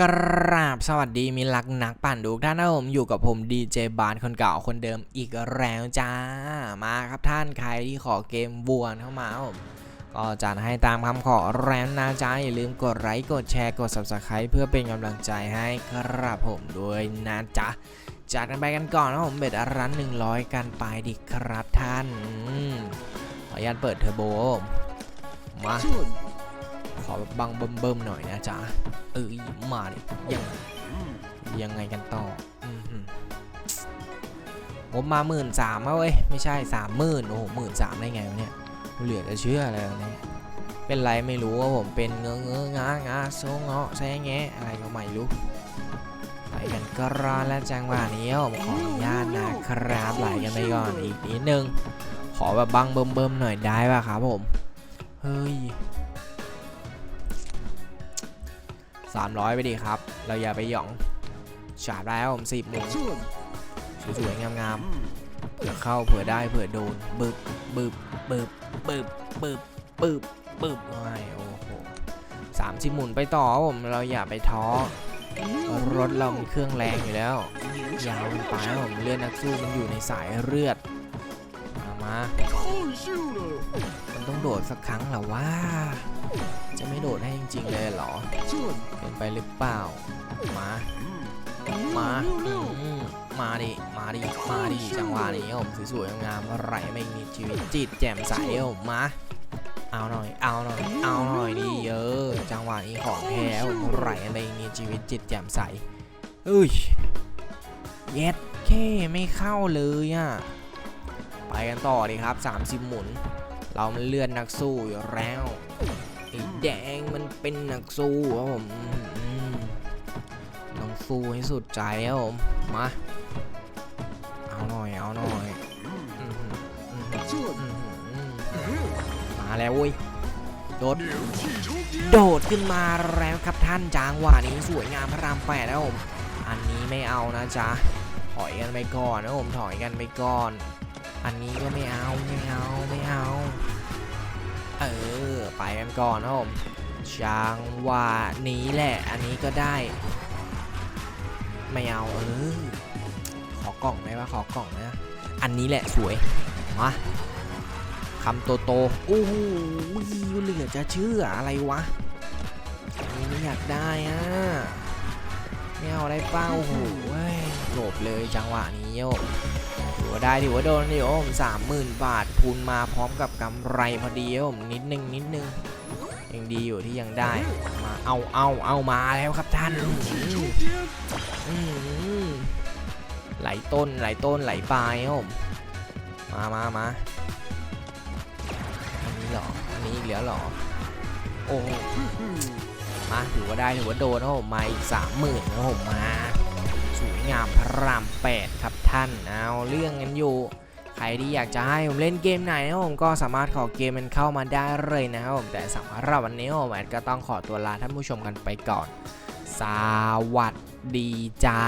กราบสวัสดีมิตรรักนักปั่นทุกท่านนะผมอยู่กับผมดีเจบานคนเก่าคนเดิมอีกแล้วจ้ามาครับท่านใครที่ขอเกมบวนเข้ามาผมก็จัดให้ตามคำขอแรมนะจ้าอย่าลืมกดไลค์กดแชร์กด subscribe เพื่อเป็นกำลังใจให้ครับผมด้วยนะจ๊ะจัดกันไปกันก่อนนะผมเบ็ดรัน100 กันไปดิครับท่านขออนุญาตเปิดเทอร์โบมา ขอแบบบังเบิ่มๆหน่อยนะจ๊ะ เออมาดิยังยังไงกันต่ออืผมมาหมื่นสามเว้ย ไม่ใช่สามหมื่นโอ้โหหมื่นสามได้ไงวะเนี่ย เหลือจะเชื่ออะไรเนี่ยเป็นไรไม่รู้ว่าผมเป็นเงื้อเงองางาโซงเงาะแซงแงอะไรก็ไม่รู้ไปกันก็รอแล้วจังหวะนี้ผมขออนุญาตนะครับไหลกันไปก่อนอีกนิดนึงขอแบบบังเบิ่มๆหน่อยได้ป่ะครับผม เฮ้ย 300 ไปดีครับ เราอย่าไปหยองฉาบได้ครับผมสิบหมุนสวยๆงามๆเผื่อเข้าเผื่อได้เผื่อโดนบึบบึบบึบบึบบึบบึบบึบไม่โอ้โหสามสิบหมุนไปต่อผมเราอย่าไปท้อรถเรามีเครื่องแรงอยู่แล้วยาวไปผมเลือดนักสู้มันอยู่ในสายเลือดมามันต้องโดดสักครั้งหรอว่า จะไม่โดดให้จริงๆเลยเหรอ เกินไปหรือเปล่า มามาอืมมาดิ มาดิ มาดิ จังหวะนี้ครับผมสวยๆงามๆไหลไม่มีชีวิตจิตแจ่มใสครับผมมา เอาหน่อย เอาหน่อย เอาหน่อยดิเยอะ จังหวะนี้ของแท้ครับผมไหลไม่มีชีวิตจิตแจ่มใสเอ้ย เย็ดแค่ไม่เข้าเลยอะ ไปกันต่อดีครับ 30 หมุน เรามันเลื่อนนักสู้อยู่แล้วไอ้ แดงมันเป็นนักสู้ครับผมต้องสู้ให้สุดใจครับผมมาเอาหน่อยเอาหน่อยมาแล้วเว้ยโดดโดดขึ้นมาแล้วครับท่านจางหวะนี้สวยงามพระรามแปดนะผมอันนี้ไม่เอานะจ๊ะถอยกันไปก่อนนะผมถอยกันไปก่อน อันนี้ก็ไม่เอาไม่เอาไม่เอา เออ ไปกันก่อนนะผมจังหวะนี้แหละ อันนี้ก็ได้ ไม่เอาเออ ขอกล่องได้ปะขอกล่องนะอันนี้แหละสวย มาคำโตโตๆโอ้โหเหลือจะเชื่ออะไรวะนนี้ไม่อยากได้อะไม่เอาได้เป้าโอ้โหเว้ยจบเลยจังหวะนี้โย ถือว่าได้ถือว่าโดนเดี๋ยวผมสามหมื่นบาทพูนมาพร้อมกับกำไรพอดีครับผมนิดนึงนิดนึงยังดีอยู่ที่ยังได้มาเอาเอาเอามาแล้วครับท่านไหลต้นไหลต้นไหลปลายครับผมมามามาอันนี้เหรออันนี้อีกแล้วเหรอโอ้มาถือว่าได้ถือว่าโดนครับผมมาอีกสามหมื่นครับผมมา สวยงามพระรามแปดครับท่านเอาเรื่องกันอยู่ ใครที่อยากจะให้ผมเล่นเกมไหนนะผมก็สามารถขอเกมมันเข้ามาได้เลยนะครับผมแต่สำหรับวันนี้ผมแอดก็ต้องขอตัวลาท่านผู้ชมกันไปก่อน สวัสดีจ้า